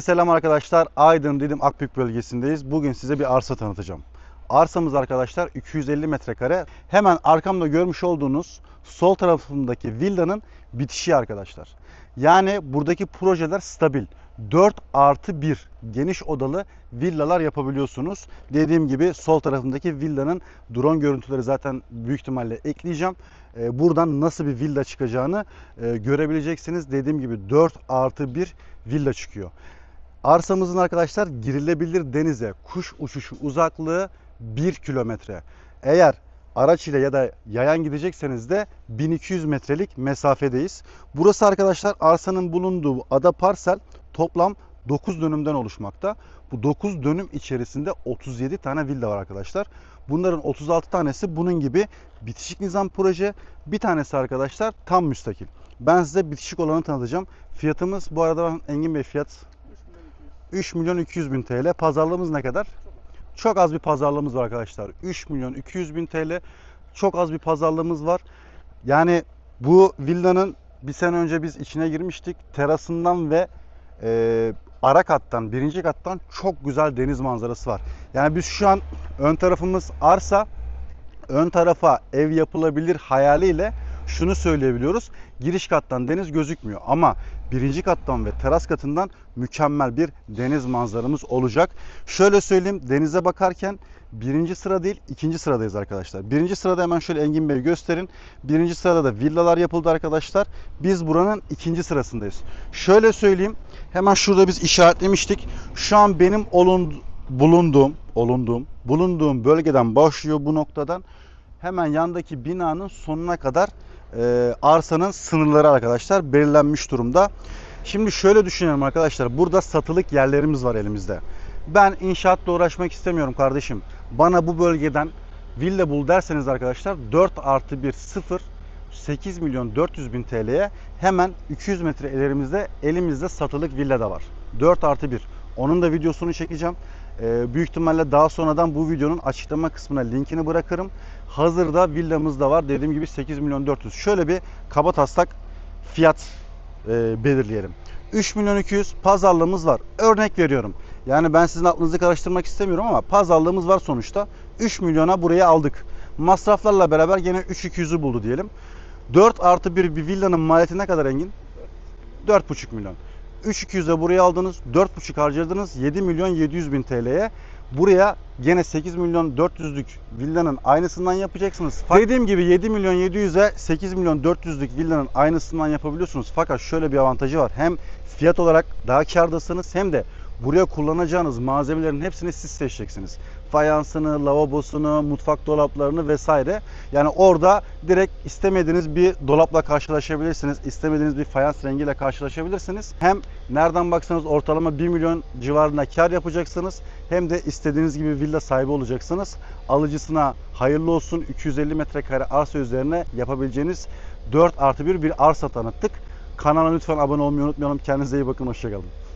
Selam arkadaşlar. Aydın Didim Akbük bölgesindeyiz. Bugün size bir arsa tanıtacağım. Arsamız arkadaşlar 250 metrekare. Hemen arkamda görmüş olduğunuz sol tarafındaki villanın bitişi arkadaşlar. Yani buradaki projeler stabil. 4 artı 1 geniş odalı villalar yapabiliyorsunuz. Dediğim gibi sol tarafındaki villanın drone görüntüleri zaten büyük ihtimalle ekleyeceğim. Ee, Buradan nasıl bir villa çıkacağını e, görebileceksiniz. Dediğim gibi 4 artı 1 villa çıkıyor. Arsamızın arkadaşlar girilebilir denize kuş uçuşu uzaklığı 1 kilometre. Eğer araç ile ya da yayan gidecekseniz de 1200 metrelik mesafedeyiz. Burası arkadaşlar arsanın bulunduğu ada parsel toplam 9 dönümden oluşmakta. Bu 9 dönüm içerisinde 37 tane villa var arkadaşlar. Bunların 36 tanesi bunun gibi bitişik nizam proje. Bir tanesi arkadaşlar tam müstakil. Ben size bitişik olanı tanıtacağım. Fiyatımız bu arada ben Engin Bey fiyat 3 milyon 200 bin TL. Pazarlığımız ne kadar? Çok az bir pazarlığımız var arkadaşlar. 3 milyon 200 bin TL. Çok az bir pazarlığımız var. Yani bu villanın bir sene önce biz içine girmiştik. Terasından ve e, ara kattan, birinci kattan çok güzel deniz manzarası var. Yani biz şu an ön tarafımız arsa, ön tarafa ev yapılabilir hayaliyle şunu söyleyebiliyoruz. Giriş kattan deniz gözükmüyor ama birinci kattan ve teras katından mükemmel bir deniz manzaramız olacak. Şöyle söyleyeyim denize bakarken birinci sıra değil ikinci sıradayız arkadaşlar. Birinci sırada hemen şöyle Engin Bey gösterin. Birinci sırada da villalar yapıldı arkadaşlar. Biz buranın ikinci sırasındayız. Şöyle söyleyeyim hemen şurada biz işaretlemiştik. Şu an benim olun, bulunduğum, olunduğum, bulunduğum bölgeden başlıyor bu noktadan hemen yandaki binanın sonuna kadar e, arsanın sınırları arkadaşlar belirlenmiş durumda. Şimdi şöyle düşünelim arkadaşlar. Burada satılık yerlerimiz var elimizde. Ben inşaatla uğraşmak istemiyorum kardeşim. Bana bu bölgeden villa bul derseniz arkadaşlar 4 artı 1 0 8 milyon 400 bin TL'ye hemen 200 metre ilerimizde elimizde satılık villa da var. 4 artı 1. Onun da videosunu çekeceğim. Ee, büyük ihtimalle daha sonradan bu videonun açıklama kısmına linkini bırakırım. Hazırda villamız da var. Dediğim gibi 8 milyon 400. Şöyle bir kaba taslak fiyat e, belirleyelim. 3 milyon 200 pazarlığımız var. Örnek veriyorum. Yani ben sizin aklınızı karıştırmak istemiyorum ama pazarlığımız var sonuçta. 3 milyona buraya aldık. Masraflarla beraber gene 3-200'ü buldu diyelim. 4 artı 1 bir villanın maliyeti ne kadar Engin? 4,5 milyon. 3-200'e buraya aldınız. 4,5 harcadınız. 7 milyon 700 bin TL'ye. Buraya gene 8 milyon 400'lük villanın aynısından yapacaksınız. Dediğim gibi 7 milyon 700'e 8 milyon 400'lük villanın aynısından yapabiliyorsunuz. Fakat şöyle bir avantajı var. Hem fiyat olarak daha kârdasınız hem de buraya kullanacağınız malzemelerin hepsini siz seçeceksiniz. Fayansını, lavabosunu, mutfak dolaplarını vesaire. Yani orada direkt istemediğiniz bir dolapla karşılaşabilirsiniz. istemediğiniz bir fayans rengiyle karşılaşabilirsiniz. Hem nereden baksanız ortalama 1 milyon civarında kar yapacaksınız. Hem de istediğiniz gibi villa sahibi olacaksınız. Alıcısına hayırlı olsun 250 metrekare arsa üzerine yapabileceğiniz 4 artı 1 bir arsa tanıttık. Kanala lütfen abone olmayı unutmayalım. Kendinize iyi bakın. Hoşçakalın.